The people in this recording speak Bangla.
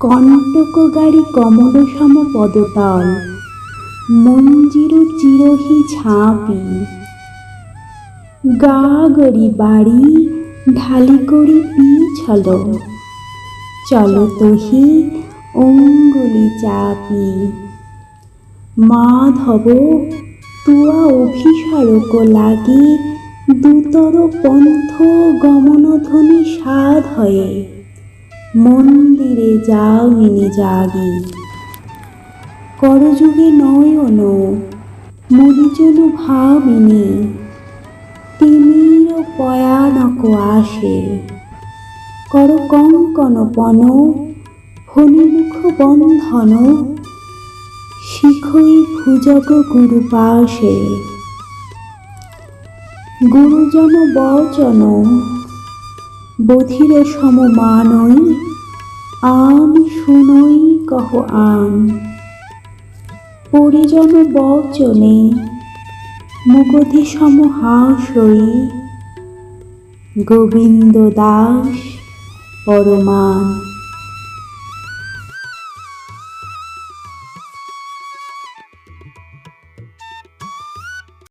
কণ্টক গাড়ি কমল সম পদতল। মঞ্জিরু চিরহি ঝাঁপি গা গড়ি বাড়ি, ঢালি করি পিছল চলো তোহি অঙ্গুলি চাপি। মাধব, তুয়া অভিসারক লাগি, দুতর পন্থ গমনধ্বনি সাধ হয়ে মন্দিরে যাও যাওমিনি জাগি। করযুগে নয়ন মরিচলু ভাবিনি তিমির পয়ানক আসে। কর কঙ্কন পন ফণিমুখ বন্ধন, শিখই ভুজগ গুরু পাশে। গুরুজন বচন, বধির সমমানই আন শুনই কহ আম। পরিজন বচনে মুগধি সম হাসই গোবিন্দ দাস পরমান